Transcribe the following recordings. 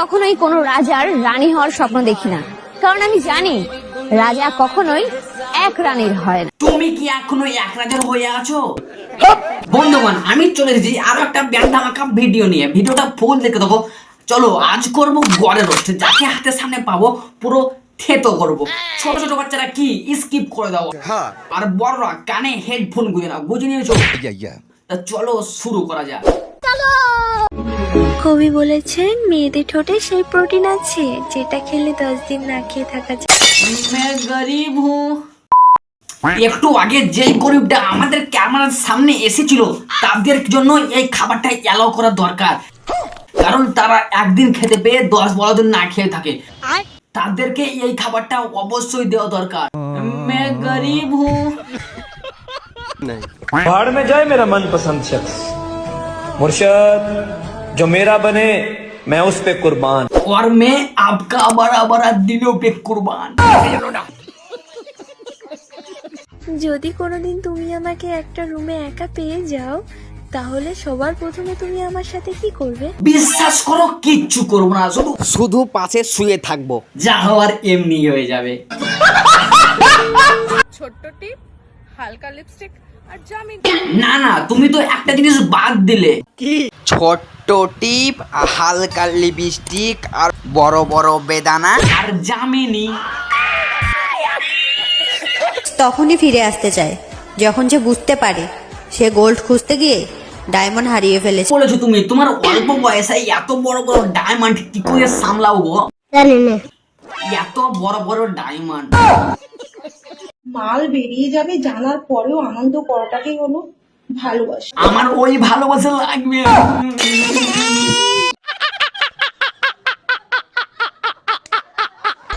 কখনোই কোনো রাজার রানী হওয়ার স্বপ্ন দেখি না। কারণ আমি জানি রাজা কখনোই এক রানীর হয় না। তুমি কি এখনও এক রাজার হয়ে আছো? বন্ধুগণ আমি চলে এসেছি আরও একটা ব্যান্ড ধামাকা ভিডিও নিয়ে। ভিডিওটা ফুল দেখে দেখো চলো আজ করব গড়ের রোস্ট যাকে হাতের সামনে পাবো পুরো থেতো করব। ছোট ছোট বাচ্চারা কি স্কিপ করে দাও? আর বড়রা কানে হেডফোন গুঁজে নাও। বুঝে নিয়েছো? তা চলো শুরু করা যাক। কবি বলেছেন মেয়েদের ঠোঁটে সেই প্রোটিন আছে যেটা খেলে দশ দিন না খেয়ে থাকা যায়। একটু আগে যেই গরিবটা আমাদের ক্যামেরার সামনে এসেছিল তাদের জন্য এই খাবারটা অ্যালাউ করা দরকার। কারণ তারা একদিন খেতে পেয়ে দশ বারো দিন না খেয়ে থাকে। তাদেরকে এই খাবারটা অবশ্যই দেওয়া দরকার। গরিব হু। মে যায় মেরা মন পছন্দ শখস। মুর্শদ। जो मेरा बने मैं उस पे कुर्बान और मैं आपका बड़ा बड़ा दिलों पे कुर्बान যদি কোনোদিন তুমি আমাকে একটা রুমে একা পেয়ে যাও তাহলে সবার প্রথমে তুমি আমার সাথে কি করবে বিশ্বাস করো কিচ্ছু করবো না শুধু শুধু পাশে শুয়ে থাকবো যা হওয়ার এমনি হয়ে যাবে ছোট্ট টিপ হালকা লিপস্টিক আর জামিন না না তুমি তো একটা জিনিস বাদ দিলে ছোট্ট টিপ হালকা লিপস্টিক আর বড় বড় বেদানা। আর জামিনী তখনই ফিরে আসতে চায়। যখন সে বুঝতে পারে সে গোল্ড খুঁজতে গিয়ে ডায়মন্ড হারিয়ে ফেলেছে। বলেছ তুমি তোমার অল্প বয়সে এত বড় বড় ডায়মন্ড কি করে সামলাও গো? এত বড় বড় ডায়মন্ড মাল বেরিয়ে যাবে জানার পরেও আনন্দ করাটাকেই হলো ভালোবাসা। আমার ওই ভালোবাসা লাগবে।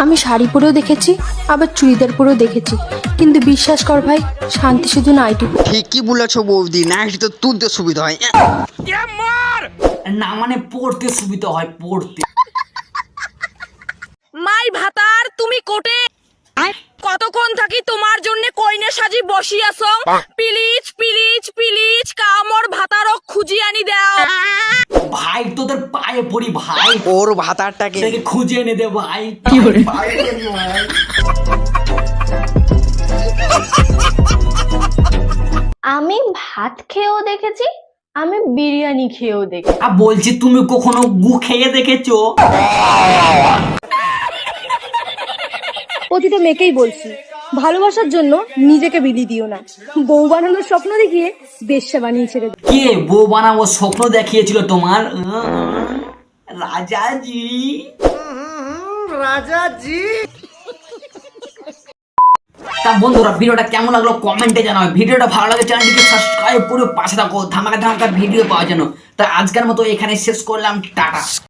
আমি শাড়ি পরেও দেখেছি আবার চুড়িদার পরেও দেখেছি। কিন্তু বিশ্বাস কর ভাই শান্তি শুধু নাইটি ঠিকই বলেছ বৌদি নাইটি তো তুলতে সুবিধা হয়। না মানে পড়তে সুবিধা হয় পড়তে। মাই ভাতার তুমি কোটে? কতক্ষণ থাকি তোমার জন্য কইনে সাজি বসি আছো প্লিজ ভাতারও খুঁজি আনি দাও। ভাই তোদের পায়ে পড়ি ভাই। ওর ভাতারটাকে। খুঁজে এনে দে ভাই। আমি ভাত খেয়েও দেখেছি আমি বিরিয়ানি খেয়েও দেখেছি। আর বলছি তুমি কখনো গু খেয়ে দেখেছ? প্রতিটা মেয়েকেই বলছি। ভালোবাসার জন্য নিজেকে বিলি দিও না। বউ বানানোর স্বপ্ন দেখিয়ে বেশ্যা বানিয়ে ছেড়ে কে বউ বানাবো স্বপ্ন দেখিয়েছিল তোমার? উম, রাজাজি। তা বন্ধুরা ভিডিওটা কেমন লাগল কমেন্টে জানাও। ভিডিওটা ভালো লাগে চ্যানেলটিকে সাবস্ক্রাইব করে পাশে থাকো। ধামাকা ধামাকা ভিডিও পাওয়ার জন্য। তা আজকের মতো এখানে শেষ করলাম। টাটা।